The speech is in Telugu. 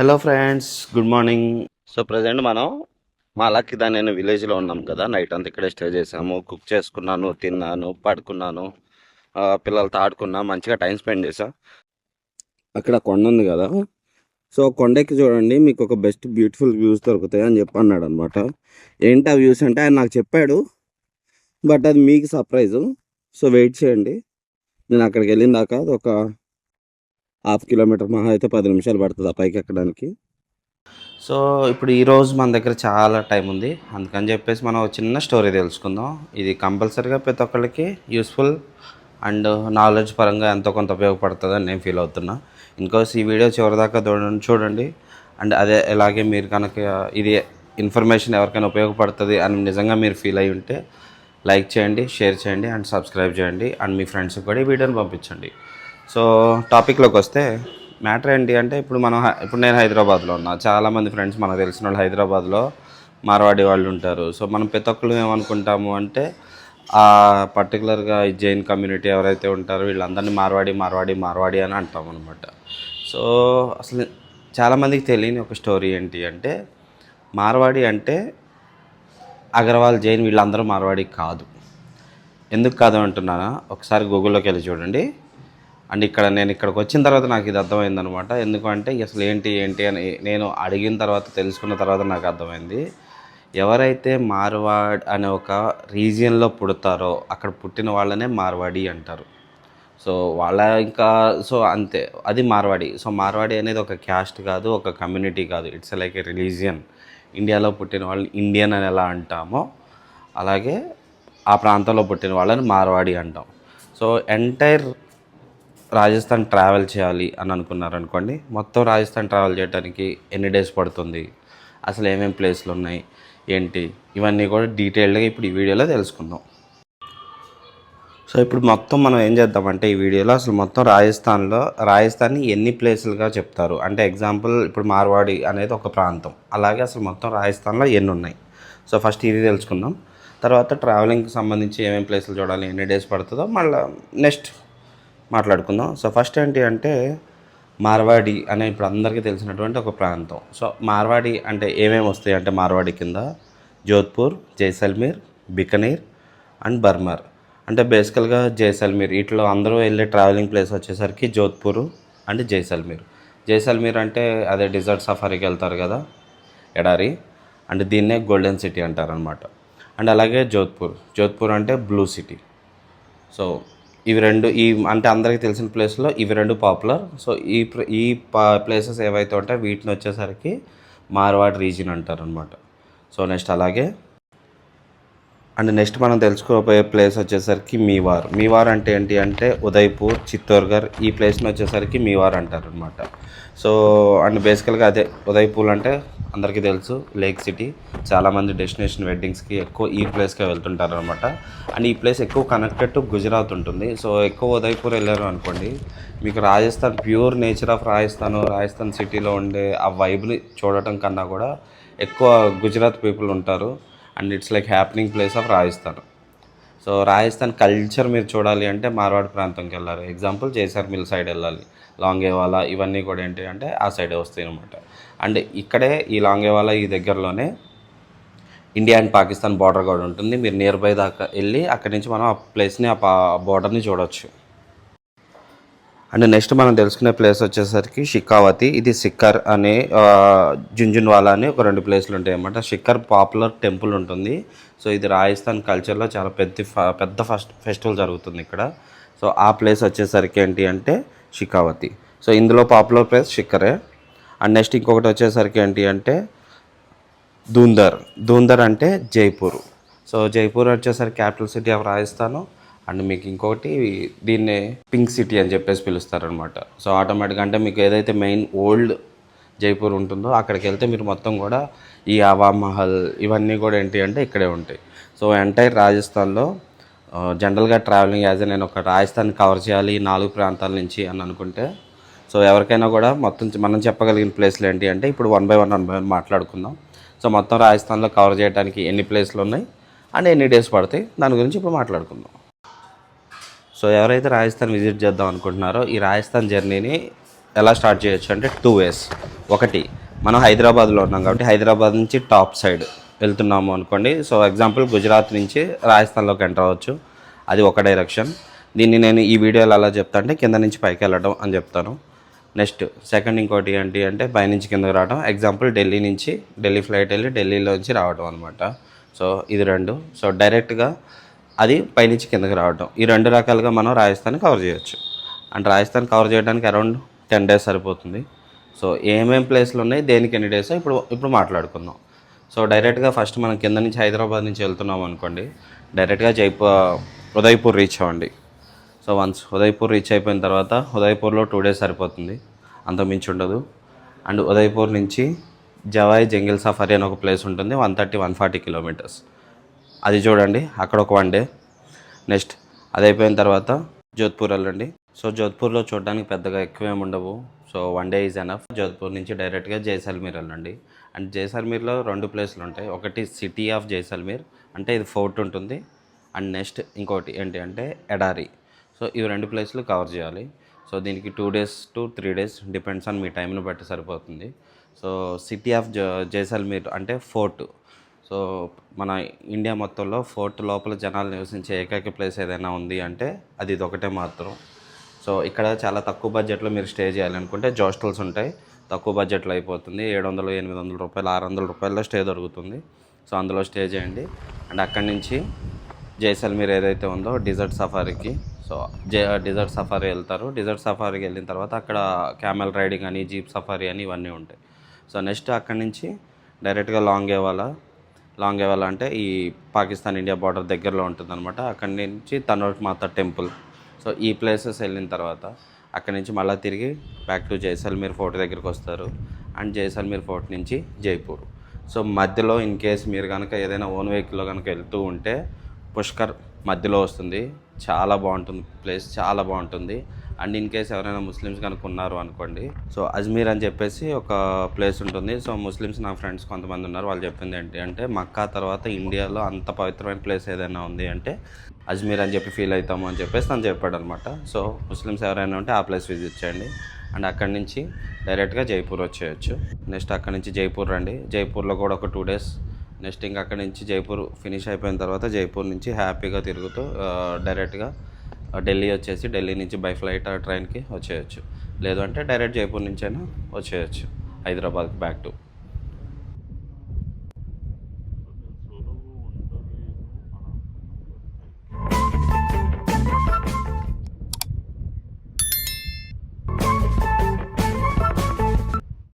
Hello friends good morning so present మనం మా లక్కిదా నేను విలేజ్లో ఉన్నాం కదా. నైట్ అంతా ఇక్కడే స్టే చేసాము కుక్ చేసుకున్నాను తిన్నాను పడుకున్నాను. పిల్లలతో ఆడుకున్నా మంచిగా టైం స్పెండ్ చేసా అక్కడ కొండ ఉంది కదా. సో కొండకి చూడండి. మీకు ఒక బెస్ట్ బ్యూటిఫుల్ వ్యూస్ దొరుకుతాయి అని చెప్పి అన్నాడు అనమాట ఏంటి ఆ వ్యూస్ అంటే ఆయన నాకు చెప్పాడు. బట్ అది మీకు సర్ప్రైజు సో వెయిట్ చేయండి. నేను అక్కడికి వెళ్ళిన దాకా అది ఒక హాఫ్ కిలోమీటర్ మహా అయితే పది నిమిషాలు పడుతుంది ఆ పైకి ఎక్కడానికి. సో ఇప్పుడు ఈరోజు మన దగ్గర చాలా టైం ఉంది. అందుకని చెప్పేసి మనం చిన్న స్టోరీ తెలుసుకుందాం. ఇది కంపల్సరీగా ప్రతి ఒక్కరికి యూస్ఫుల్ అండ్ నాలెడ్జ్ పరంగా ఎంతో కొంత ఉపయోగపడుతుందని నేను ఫీల్ అవుతున్నా. ఇంకోసి ఈ వీడియో చివరిదాకా చూడండి చూడండి. అండ్ అదే ఇలాగే మీరు కనుక ఇది ఇన్ఫర్మేషన్ ఎవరికైనా ఉపయోగపడుతుంది అని నిజంగా మీరు ఫీల్ అయి ఉంటే లైక్ చేయండి షేర్ చేయండి అండ్ సబ్స్క్రైబ్ చేయండి. అండ్ మీ ఫ్రెండ్స్కి కూడా ఈ వీడియోని పంపించండి. సో టాపిక్లోకి వస్తే మ్యాటర్ ఏంటి అంటే ఇప్పుడు మనం ఇప్పుడు నేను హైదరాబాద్లో ఉన్నా. చాలామంది ఫ్రెండ్స్ మనకు తెలిసిన వాళ్ళు హైదరాబాద్లో మార్వాడి వాళ్ళు ఉంటారు. సో మనం ప్రతి ఒక్కరు ఏమనుకుంటాము అంటే ఆ పర్టికులర్గా జైన్ కమ్యూనిటీ ఎవరైతే ఉంటారో వీళ్ళందరినీ మార్వాడి మార్వాడి మార్వాడి అని అంటాం అనమాట సో అసలు చాలామందికి తెలియని ఒక స్టోరీ ఏంటి అంటే మార్వాడి అంటే అగర్వాల్ జైన్ వీళ్ళందరూ మార్వాడి కాదు. ఎందుకు కాదు అంటున్నానా? ఒకసారి గూగుల్లోకి వెళ్ళి చూడండి. అండ్ ఇక్కడ నేను ఇక్కడికి వచ్చిన తర్వాత నాకు ఇది అర్థమైందనమాట. ఎందుకంటే అసలు ఏంటి ఏంటి అని నేను అడిగిన తర్వాత తెలుసుకున్న తర్వాత నాకు అర్థమైంది. ఎవరైతే మార్వాడ్ అనే ఒక రీజియన్లో పుడతారో అక్కడ పుట్టిన వాళ్ళనే మార్వాడి అంటారు. సో వాళ్ళ ఇంకా సో అంతే అది మార్వాడి. సో మార్వాడి అనేది ఒక క్యాస్ట్ కాదు ఒక కమ్యూనిటీ కాదు. It's like a religion. ఇండియాలో పుట్టిన వాళ్ళని ఇండియన్ అని ఎలా అంటామో అలాగే ఆ ప్రాంతంలో పుట్టిన వాళ్ళని మార్వాడి అంటాం. సో ఎంటైర్ రాజస్థాన్ ట్రావెల్ చేయాలి అని అనుకున్నారనుకోండి మొత్తం రాజస్థాన్ ట్రావెల్ చేయడానికి ఎన్ని డేస్ పడుతుంది అసలు ఏమేమి ప్లేస్లు ఉన్నాయి ఏంటి ఇవన్నీ కూడా డీటెయిల్డ్గా ఇప్పుడు ఈ వీడియోలో తెలుసుకుందాం. సో ఇప్పుడు మొత్తం మనం ఏం చేద్దామంటే ఈ వీడియోలో అసలు మొత్తం రాజస్థాన్లో రాజస్థాన్ని ఎన్ని ప్లేసులుగా చెప్తారు. అంటే ఎగ్జాంపుల్ ఇప్పుడు మార్వాడి అనేది ఒక ప్రాంతం. అలాగే అసలు మొత్తం రాజస్థాన్లో ఎన్ని ఉన్నాయి. సో ఫస్ట్ ఇది తెలుసుకుందాం. తర్వాత ట్రావెలింగ్కి సంబంధించి ఏమేమి ప్లేసులు చూడాలి ఎన్ని డేస్ పడుతుందో మళ్ళీ నెక్స్ట్ మాట్లాడుకుందాం. సో ఫస్ట్ ఏంటి అంటే మార్వాడి అనే ఇప్పుడు అందరికీ తెలిసినటువంటి ఒక ప్రాంతం. సో మార్వాడి అంటే ఏమేమి వస్తాయి అంటే మార్వాడి కింద? జోధ్పూర్ జైసల్మీర్ బికనీర్ అండ్ బర్మర్. అంటే బేసికల్గా జైసల్మీర్ ఇట్లా అందరూ వెళ్ళే ట్రావెలింగ్ ప్లేస్ వచ్చేసరికి జోధ్పూర్ అండ్ జైసల్మీర్. జైసల్మీర్ అంటే అదే డిజర్ట్ సఫారీకి వెళ్తారు కదా ఎడారి. అండ్ దీన్నే గోల్డెన్ సిటీ అంటారనమాట అండ్ అలాగే జోధ్పూర్. జోధ్పూర్ అంటే బ్లూ సిటీ. సో ఇవి రెండు ఈ అంటే అందరికీ తెలిసిన ప్లేస్లో ఇవి రెండు పాపులర్. సో ఈ ఈ ప్లేసెస్ ఏవైతే ఉంటాయో వీటిని వచ్చేసరికి మార్వాడ్ రీజియన్ అంటారు అనమాట సో నెక్స్ట్ అలాగే. అండ్ నెక్స్ట్ మనం తెలుసుకోబోయే ప్లేస్ వచ్చేసరికి మీవార్. మీవార్ అంటే ఏంటి అంటే ఉదయ్పూర్ చిత్తోర్గర్ ఈ ప్లేస్ని వచ్చేసరికి మీవార్ అంటారు అనమాట సో అండ్ బేసికల్గా అదే ఉదయ్పూర్ అంటే అందరికీ తెలుసు లేక్ సిటీ చాలామంది డెస్టినేషన్ వెడ్డింగ్స్కి ఎక్కువ ఈ ప్లేస్కే వెళ్తుంటారు అనమాట అండ్ ఈ ప్లేస్ ఎక్కువ కనెక్టెడ్ టు గుజరాత్ ఉంటుంది. సో ఎక్కువ ఉదయ్పూర్ వెళ్ళారు అనుకోండి మీకు Rajasthan pure nature of Rajasthan Rajasthan సిటీలో ఉండే ఆ వైబ్ని చూడటం కన్నా కూడా ఎక్కువ గుజరాత్ పీపుల్ ఉంటారు. And it's like happening place of Rajasthan. So Rajasthan culture మీరు చూడాలి అంటే మార్వాడ్ ప్రాంతంకి వెళ్ళాలి. ఎగ్జాంపుల్ జేసార్ మిల్ సైడ్ వెళ్ళాలి. లాంగేవాలా ఇవన్నీ కూడా ఏంటి అంటే ఆ సైడే వస్తాయి అనమాట అండ్ ఇక్కడే ఈ లాంగేవాలా ఈ దగ్గరలోనే ఇండియా అండ్ పాకిస్తాన్ బార్డర్ కూడా ఉంటుంది. మీరు నియర్ బై దాకా వెళ్ళి అక్కడి నుంచి మనం ఆ ప్లేస్ని ఆ బార్డర్ని చూడవచ్చు అండ్ నెక్స్ట్ మనం తెలుసుకునే ప్లేస్ వచ్చేసరికి షికావతి. ఇది సిక్కర్ అనే జుంజున్వాలా అని ఒక రెండు ప్లేస్లు ఉంటాయి అన్నమాట షిక్కర్ పాపులర్ టెంపుల్ ఉంటుంది. సో ఇది రాజస్థాన్ కల్చర్లో చాలా పెద్ద ఫ- పెద్ద ఫస్ట్ ఫెస్టివల్ జరుగుతుంది ఇక్కడ. సో ఆ ప్లేస్ వచ్చేసరికి ఏంటి అంటే షికావతి. సో ఇందులో పాపులర్ ప్లేస్ షిక్కరే అండ్ నెక్స్ట్ ఇంకొకటి వచ్చేసరికి ఏంటి అంటే దూందర్. దూందర్ అంటే జైపూర్. సో జైపూర్ వచ్చేసరికి capital city of Rajasthan. And మీకు ఇంకొకటి దీన్ని పింక్ సిటీ అని చెప్పేసి పిలుస్తారనమాట సో ఆటోమేటిక్గా అంటే మీకు ఏదైతే మెయిన్ ఓల్డ్ జైపూర్ ఉంటుందో అక్కడికి వెళ్తే మీరు మొత్తం కూడా ఈ ఆవా మహల్ ఇవన్నీ కూడా ఏంటి అంటే ఇక్కడే ఉంటాయి. సో ఎంటైర్ రాజస్థాన్లో జనరల్గా ట్రావెలింగ్ యాజ్ నేను ఒక రాజస్థాన్ కవర్ చేయాలి ఈ నాలుగు ప్రాంతాల నుంచి అని అనుకుంటే సో ఎవరికైనా కూడా మొత్తం మనం చెప్పగలిగిన ప్లేస్లు ఏంటి అంటే ఇప్పుడు one by one one by one మాట్లాడుకుందాం. సో మొత్తం రాజస్థాన్లో కవర్ చేయడానికి ఎన్ని ప్లేస్లు ఉన్నాయి? అండ్ ఎన్ని డేస్ పడతాయి? దాని గురించి ఇప్పుడు మాట్లాడుకుందాం. సో ఎవరైతే రాజస్థాన్ విజిట్ చేద్దాం అనుకుంటున్నారో ఈ రాజస్థాన్ జర్నీని ఎలా స్టార్ట్ చేయొచ్చు అంటే టూ వేస్. ఒకటి మనం హైదరాబాద్లో ఉన్నాం కాబట్టి హైదరాబాద్ నుంచి టాప్ సైడ్ వెళ్తున్నాము అనుకోండి. సో ఎగ్జాంపుల్ గుజరాత్ నుంచి రాజస్థాన్లోకి ఎంటర్ అవ్వచ్చు. అది ఒక డైరెక్షన్. దీన్ని నేను ఈ వీడియోలో అలా చెప్తా అంటే కింద నుంచి పైకి వెళ్ళడం అని చెప్తాను. నెక్స్ట్ సెకండ్ ఇంకోటి ఏంటి అంటే పైనుంచి కిందకి రావడం. ఎగ్జాంపుల్ ఢిల్లీ నుంచి ఢిల్లీ ఫ్లైట్ వెళ్ళి ఢిల్లీలోంచి రావడం అనమాట సో ఇది రెండు. సో డైరెక్ట్గా అది పైనుంచి కిందకి రావడం ఈ రెండు రకాలుగా మనం రాజస్థాన్ కవర్ చేయొచ్చు. అంటే రాజస్థాన్ కవర్ చేయడానికి అరౌండ్ టెన్ డేస్ సరిపోతుంది. సో ఏమేం ప్లేస్లు ఉన్నాయి దేనికి ఎన్ని డేస్ ఇప్పుడు ఇప్పుడు మాట్లాడుకుందాం. సో డైరెక్ట్గా ఫస్ట్ మనం కింద నుంచి హైదరాబాద్ నుంచి వెళ్తున్నాం అనుకోండి. డైరెక్ట్గా జైపూర్ ఉదయపూర్ రీచ్ అవ్వండి. సో వన్స్ ఉదయపూర్ రీచ్ అయిపోయిన తర్వాత ఉదయపూర్లో టూ డేస్ సరిపోతుంది. అంత మించి ఉండదు. అండ్ ఉదయపూర్ నుంచి జవాయ్ జంగిల్ సఫారీ అని ఒక ప్లేస్ ఉంటుంది. One thirty one forty kilometres అది చూడండి అక్కడ ఒక వన్ డే. నెక్స్ట్ అది అయిపోయిన తర్వాత జోధ్పూర్ వెళ్ళండి సో జోధ్పూర్లో చూడడానికి పెద్దగా ఎక్కువ ఏమి ఉండవు. So one day is enough. Jodhpur నుంచి డైరెక్ట్గా జైసల్మీర్ వెళ్ళండి అండ్ జైసల్మీర్లో రెండు ప్లేస్లు ఉంటాయి. ఒకటి సిటీ ఆఫ్ జైసల్మీర్ అంటే ఇది ఫోర్ట్ ఉంటుంది. అండ్ నెక్స్ట్ ఇంకోటి ఏంటి అంటే ఎడారి. సో ఇవి రెండు ప్లేస్లు కవర్ చేయాలి. సో దీనికి two days to three days depends on మీ టైంని బట్టి సరిపోతుంది. సో సిటీ ఆఫ్ జ జైసల్మీర్ అంటే ఫోర్ట్. సో మన ఇండియా మొత్తంలో ఫోర్ట్ లోపల జనాలు నివసించే ఏకైక ప్లేస్ ఏదైనా ఉంది అంటే అది ఇది ఒకటే మాత్రం. సో ఇక్కడ చాలా తక్కువ బడ్జెట్లో మీరు స్టే చేయాలనుకుంటే జోస్టల్స్ ఉంటాయి. తక్కువ బడ్జెట్లో అయిపోతుంది. ఏడు వందలు ఎనిమిది వందల రూపాయలు ఆరు వందల రూపాయల్లో స్టే దొరుకుతుంది. సో అందులో స్టే చేయండి. అండ్ అక్కడి నుంచి జైసల్మీర్ ఏదైతే ఉందో డిజర్ట్ సఫారీకి సో జే డిజర్ట్ సఫారీ వెళ్తారు. డిజర్ట్ సఫారీకి వెళ్ళిన తర్వాత అక్కడ క్యామెల్ రైడింగ్ అని జీప్ సఫారీ అని ఇవన్నీ ఉంటాయి. సో నెక్స్ట్ అక్కడి నుంచి డైరెక్ట్గా లాంగ్ ఏవాలా లాంగ్ ఏవాలా అంటే ఈ పాకిస్తాన్ ఇండియా బార్డర్ దగ్గరలో ఉంటుంది అనమాట అక్కడి నుంచి తనోట్ మాత టెంపుల్. సో ఈ ప్లేసెస్ వెళ్ళిన తర్వాత అక్కడి నుంచి మళ్ళీ తిరిగి బ్యాక్ టు జైసల్మీర్ ఫోర్ట్ దగ్గరికి వస్తారు. అండ్ జైసల్మీర్ ఫోర్ట్ నుంచి జైపూర్. సో మధ్యలో ఇన్ కేస్ మీరు కనుక ఏదైనా ఓన్ వెహికల్లో కనుక వెళ్తూ ఉంటే పుష్కర్ మధ్యలో వస్తుంది. చాలా బాగుంటుంది. ప్లేస్ చాలా బాగుంటుంది. అండ్ ఇన్ కేస్ ఎవరైనా ముస్లిమ్స్ కనుక ఉన్నారు అనుకోండి. సో అజ్మీర్ అని చెప్పేసి ఒక ప్లేస్ ఉంటుంది. సో ముస్లిమ్స్ నా ఫ్రెండ్స్ కొంతమంది ఉన్నారు. వాళ్ళు చెప్పింది ఏంటి అంటే మక్కా తర్వాత ఇండియాలో అంత పవిత్రమైన ప్లేస్ ఏదైనా ఉంది అంటే అజ్మీర్ అని చెప్పి ఫీల్ అవుతాము అని చెప్పేసి తను చెప్పాడు అనమాట సో ముస్లిమ్స్ ఎవరైనా ఉంటే ఆ ప్లేస్ విజిట్ చేయండి. అండ్ అక్కడి నుంచి డైరెక్ట్గా జైపూర్ వచ్చేయచ్చు. నెక్స్ట్ అక్కడి నుంచి జైపూర్ రండి. జైపూర్లో కూడా ఒక టూ డేస్. నెక్స్ట్ ఇంకా అక్కడి నుంచి జైపూర్ ఫినిష్ అయిపోయిన తర్వాత జైపూర్ నుంచి హ్యాపీగా తిరుగుతూ డైరెక్ట్గా ఢిల్లీ వచ్చేసి ఢిల్లీ నుంచి బై ఫ్లైట్ ఆ ట్రైన్కి వచ్చేయచ్చు. లేదు అంటే డైరెక్ట్ జైపూర్ నుంచైనా వచ్చేయచ్చు. హైదరాబాద్కి బ్యాక్ టు.